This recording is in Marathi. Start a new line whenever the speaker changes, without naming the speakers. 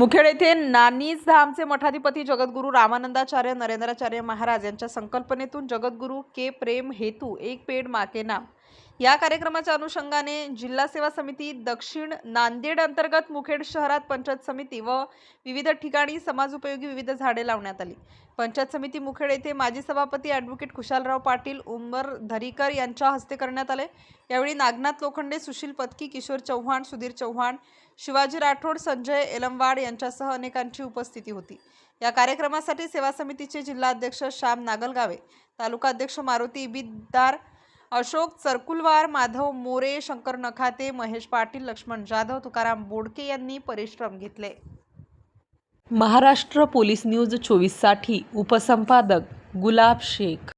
मुखेड येथे नानीज धामचे मठाधिपती जगद्गुरू रामानंदाचार्य नरेंद्राचार्य महाराज यांच्या संकल्पनेतून जगद्गुरू के प्रेम हेतू एक पेड माके नाम या कार्यक्रमाच्या अनुषंगाने जिल्हा सेवा समिती दक्षिण नांदेड अंतर्गत मुखेड शहरात पंचायत समिती व विविध ठिकाणी समाजोपयोगी विविध झाडे लावण्यात आली. पंचायत समिती मुखेड येथे माजी सभापती ॲडव्होकेट खुशालराव पाटील उमर धरीकर यांच्या हस्ते करण्यात आले. यावेळी नागनाथ लोखंडे सुशील पत्की किशोर चव्हाण सुधीर चव्हाण शिवाजी राठोड संजय एलमवाड यांच्यासह अनेकांची उपस्थिती होती. या कार्यक्रमासाठी सेवा समितीचे जिल्हाध्यक्ष श्याम नागलगावे तालुका अध्यक्ष मारुती इबिदार अशोक चरकुलवार माधव मोरे शंकर नखाते महेश पाटील लक्ष्मण जाधव तुकाराम बोडके यांनी परिश्रम घेतले. महाराष्ट्र पोलीस न्यूज चोवीससाठी उपसंपादक गुलाब शेख.